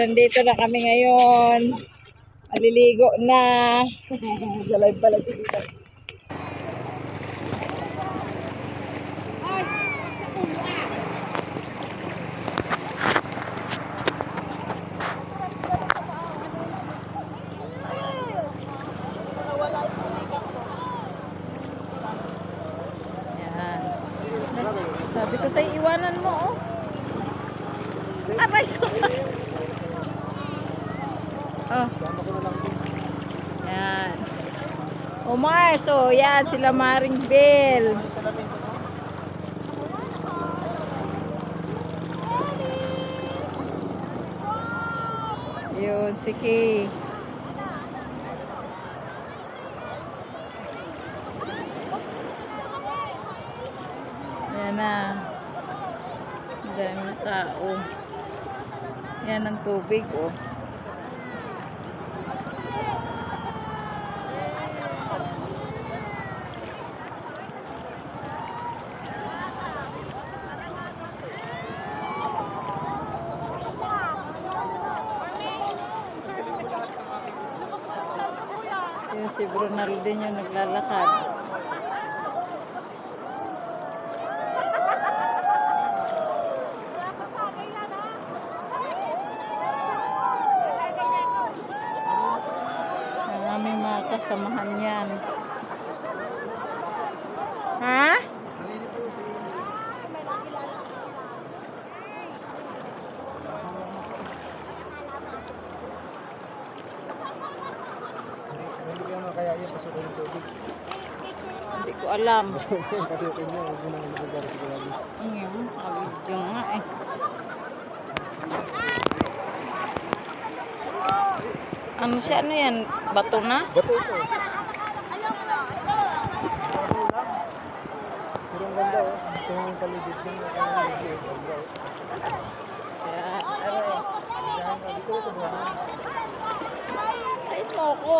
nandito na kami ngayon. Maliligo na. Live pala. Yan. Sabi ko sa iwanan mo, oh. Aray ko. oh. Yan. Omar, so yan, sila Maring Bell. Yun, si Kay. Yan na. Ang daming tao. Yan ang tubig, oh. Si Brunel din yung naglalakad. Ang aming mga kasamahan yan. Ha? Hindi pasukin ng tubig. Hindi ko alam. Pasukin niya, huwag mo nang lugar sa grabe. Ayun, kabidyo nga eh. Ano siya? Ano yan? Bato na? Bato ito. Pero ang ganda oh. Ito yung paligid niya. Ang ganda oh. Kaya. Kaya nga, dito sa buwan. Kahit mo ako.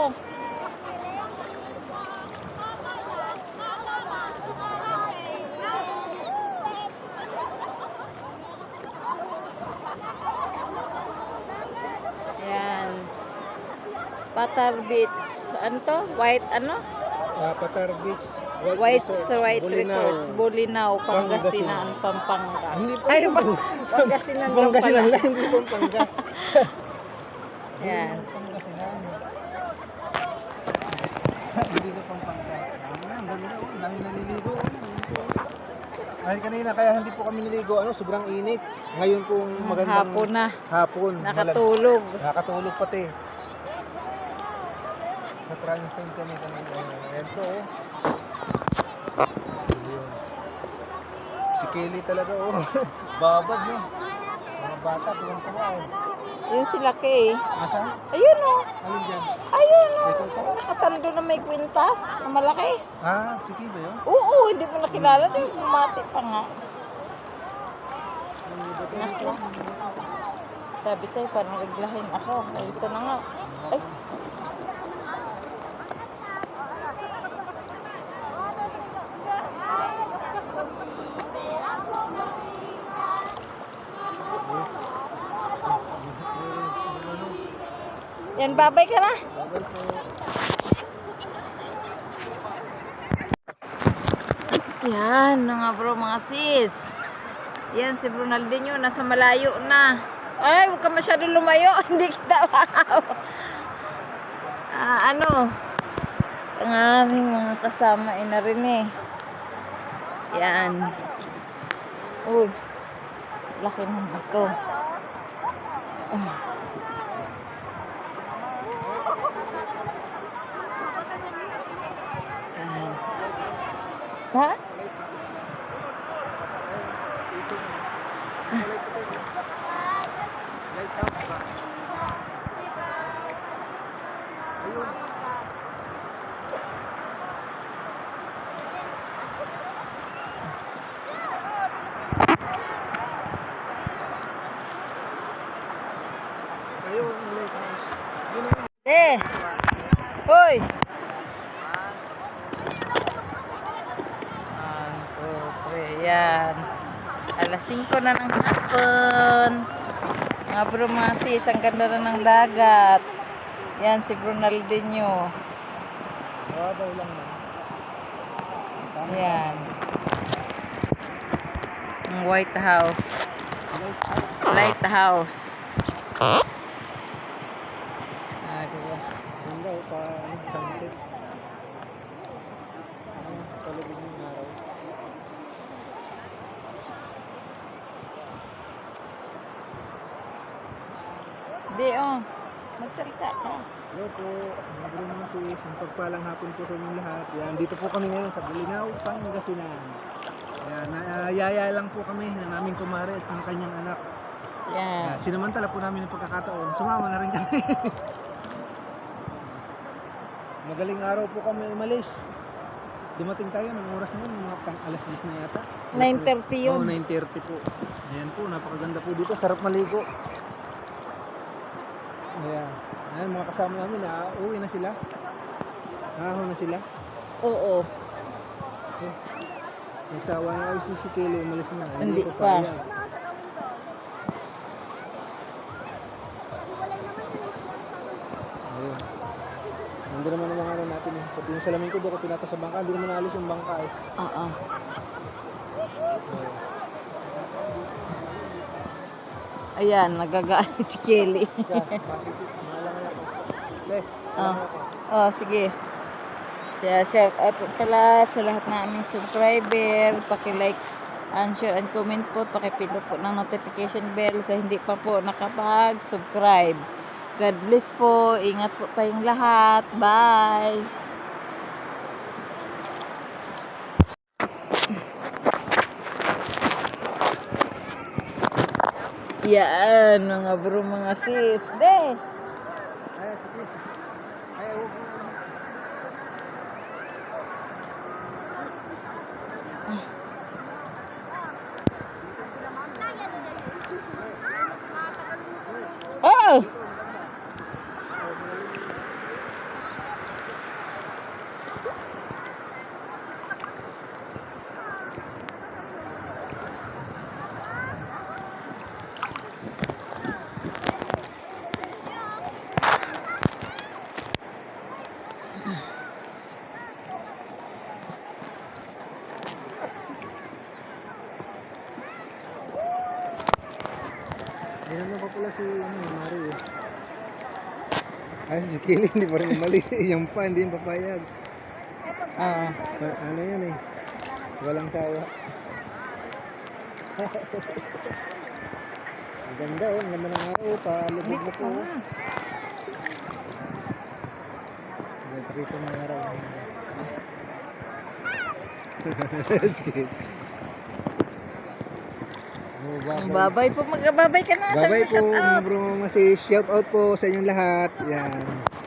Yan. Patar Beach. Ano to? White ano? Ah, Patar Beach. White, White Resorts, White Bolinao. Resorts. Bolinao, Pangasinan. Pampanga. Hindi pa. Ay, Pang- Pangasinan Pangasinan lang, hindi Pampanga. Yan. Pangasinan. Hindi na Pampanga. Ang ganda oh. Ang dami naliligo. oh. Ay kanina kaya hindi po kami niligo ano sobrang init. Ngayon pong magandang Hapon na. hapon. malag- Nakatulog. Nakatulog pati. Sa transient kami. Ayan po. oh. Ayun. Si Kelly talaga oh. Babad no. Mga bata tuwang tuwa oh. Yun sila kay. Asan? Ayun o. Alin dyan? Ayun o. Ito ito. Nakasando na may kwintas na malaki. Ah, si Kiba yun? Oo, hindi mo nakilala. Di bumati pa nga. Nako. Sabi sa'yo, parang reglahin ako. Ay, ito na nga. Ay. Yan, babay ka na. Yan, mga bro, mga sis. Yan, si Ronaldinho, nasa malayo na. Ay, huwag ka masyado lumayo. Hindi kita wow. Ah, ano? Ang aming mga kasama ay na rin eh. Yan. Uy. Laki ng bato. Ah. Ha? Ayun, ang lighthouse. Yun ang Eh. Hoy. One, two, three. Yan. Alas 5 na ng hapon. Mga bro, mga ang ganda na ng dagat. Yan, si Ronaldinho. Babaw lang. Tama. Yan. Ang White House. Lighthouse. Ah, diba? Ganda oh, pa sunset. Ano, palubig ng araw. Di, oh. Magsalita ka. Hello po, mga bro mga sis, ang pagpalang hapon po sa inyong lahat. Yan, dito po kami ngayon sa Bulinaw, Pangasinan. Yan, nayaya lang po kami ng aming kumare at ng kanyang anak. Yan. Uh, sinamantala po namin ng pagkakataon, sumama na rin kami. Magaling araw po kami umalis. Dumating tayo ng oras na yun, mga pang alas 10 na yata. 9:30 yun. Oo, 9.30 po. Ayan po, napakaganda po dito. Sarap maligo. Ayan. Ayan, mga kasama namin, na uwi na sila. Nahahon na sila. Oo. Nagsawa na ako si si Kelly, umalis na. Hindi ko pa. yan. Ayun. Nandun naman ang mga ano natin eh. Pati yung salamin ko doon ko pinata sa bangka. Hindi naman naalis yung bangka eh. Oo. Ayun. Ayan, nagagalit si Kelly. Ah. ako. Oh, sige. Kaya shout out pala sa lahat ng aming subscriber. Paki-like and share and comment po. Pakipindot po ng notification bell sa hindi pa po nakapag-subscribe. God bless po. Ingat po tayong lahat. Bye. Yan, mga bro, mga sis. De! Ayun na pa pala si ano, Mari eh. Ay, si Kelly hindi pa rin umali. yung pa, hindi yung papayag. Ah. Ano yan eh. Walang sawa. Ang ganda oh, ang ganda ng araw. Palubog Dito na po. oh. Ang ganda rito ng araw. Sige. Oh, babay. Babay po. Magbabay ka na. Babay po out. bro, mga sis. Shout out po sa inyong lahat. Yan.